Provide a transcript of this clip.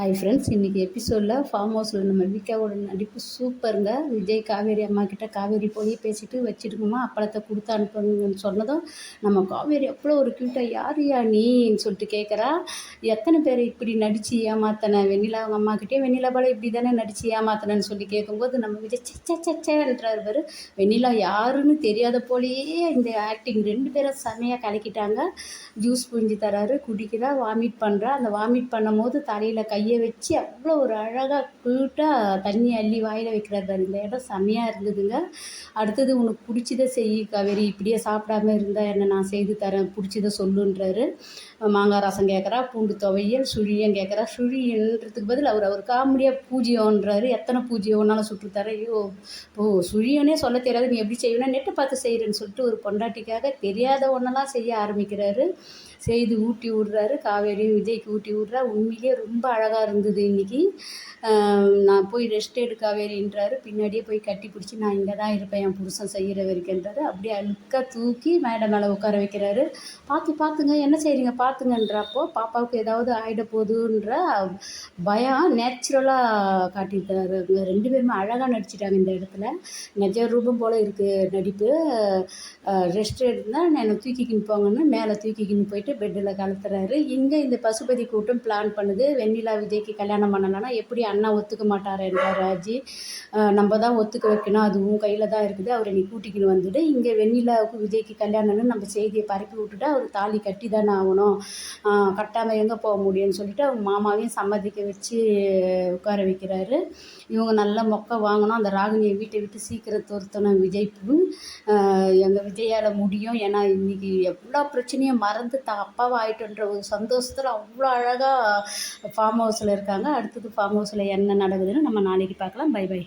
Hi friends இன்றைக்கி எபிசோடில் form ஹவுஸில் நம்ம விக்காவோட நடிப்பு சூப்பருங்க விஜய் காவேரி அம்மா கிட்ட காவேரி போய் பேசிட்டு வச்சுருக்கோமா அப்பளத்தை கொடுத்து அனுப்புங்கன்னு சொன்னதும் நம்ம காவேரி எவ்வளோ ஒரு கியூட்டாக யார் யா நீன்னு சொல்லிட்டு கேட்குறா எத்தனை பேர் இப்படி நடித்து ஏமாத்தனை? வெண்ணிலா அவங்க அம்மாக்கிட்டே வெண்ணிலா பால இப்படி தானே நடித்து ஏமாத்தனன்னு சொல்லி கேட்கும்போது நம்ம விஜய் சச்ச சச்சன்றார் பேர். வெண்ணிலா யாருன்னு தெரியாத போலேயே இந்த ஆக்டிங் ரெண்டு பேரும் செமையாக கலக்கிட்டாங்க. ஜூஸ் புரிஞ்சு தராரு குடிக்கிறா வாமிட் பண்ணுறா அந்த வாமிட் பண்ணும்போது தலையில் கையை வச்சு அவ்வளோ ஒரு அழகாக க்யூட்டாக தண்ணி அள்ளி வாயில் வைக்கிறார் பாரு இந்த இடம் செம்மையாக இருந்ததுங்க. அடுத்தது உனக்கு பிடிச்சதை செய் காவேரி. இப்படியே சாப்பிடாம இருந்தால் என்ன நான் செய்து தரேன். பிடிச்சத சொல்லுன்றாரு. மாங்காய் ரசம் கேட்குறா பூண்டு துவையல் சுழியம் கேட்குறா. சுழியன்றதுக்கு பதில் அவர் அவர் காமெடியாக பூஜ்யம்ன்றாரு எத்தனை பூஜ்யம்னாலும் சுட்டு தரேன். ஐயோ ஓ சுழியனே சொல்ல தெரியாது. நீ எப்படி செய்யணும் நெட்டை பார்த்து செய்கிறேன்னு சொல்லிட்டு ஒரு பொண்டாட்டிக்காக தெரியாத ஒன்றெல்லாம் செய்ய ஆரம்பிக்கிறாரு. செய்து ஊட்டி விட்றாரு. காவேரி விஜய்க்கு ஊட்டி விட்றா. உண்மையிலேயே ரொம்ப அழகாக இருந்தது இன்றைக்கி நான் போய் ரெஸ்ட் எடு காவேரின்றாரு பின்னாடியே போய் கட்டி பிடிச்சி நான் இங்கே தான் இருப்பேன் என் புருஷன் செய்கிற வரைக்கும்ன்றாரு அப்படியே அழுக்காக தூக்கி மேடை மேலே உட்கார வைக்கிறாரு. பார்த்து பார்த்துங்க என்ன செய்கிறீங்க பார்த்துங்கன்றப்போ பாப்பாவுக்கு ஏதாவது ஆகிட போகுதுன்ற பயம் நேச்சுரலாக காட்டியிருக்காரு ரெண்டு பேருமே அழகாக நடிச்சிட்டாங்க இந்த இடத்துல. நிஜ ரூபம் போல் இருக்குது நடிப்பு. ரெஸ்ட் எடுத்தால் என்னை தூக்கிக்கின்னு போங்கன்னு மேலே தூக்கிக்கின்னு போயிட்டு பெட்டில் கலத்துறாரு. இங்கே இந்த பசுபதி கூட்டம் பிளான் பண்ணுது. வெண்ணிலா விஜய்க்கு கல்யாணம் பண்ணலைன்னா எப்படி அண்ணா ஒத்துக்க மாட்டார் என்றார் ராஜி நம்ம தான் ஒத்துக்க வைக்கணும். அது உன் கையில் தான் இருக்குது. அவரை நீ கூட்டிக்கின்னு வந்துட்டு இங்கே வெண்ணிலாவுக்கு விஜய்க்கு கல்யாணம்னு நம்ம செய்தியை பரப்பி விட்டுட்டு அவர் தாலி கட்டி தானே ஆகணும் கட்டாமல் எங்கே போக முடியும்னு சொல்லிட்டு அவங்க மாமாவையும் சம்மதிக்க வச்சு உட்கார வைக்கிறாரு. இவங்க நல்ல மொக்க வாங்கணும். அந்த ராகினியை வீட்டை விட்டு சீக்கிரம் துரத்தணும். விஜய் எங்கள் விஜயால் முடியும். ஏன்னா இன்றைக்கி எவ்வளோ பிரச்சனையும் மறந்து தா அப்பாவை ஆயிட்டுன்ற ஒரு சந்தோஷத்தில் அவ்வளோ அழகாக ஃபார்ம் ஹவுஸில் இருக்காங்க. அடுத்தது ஃபார்ம் ஹவுஸில் என்ன நடக்குதுன்னு நம்ம நாளைக்கு பார்க்கலாம். By by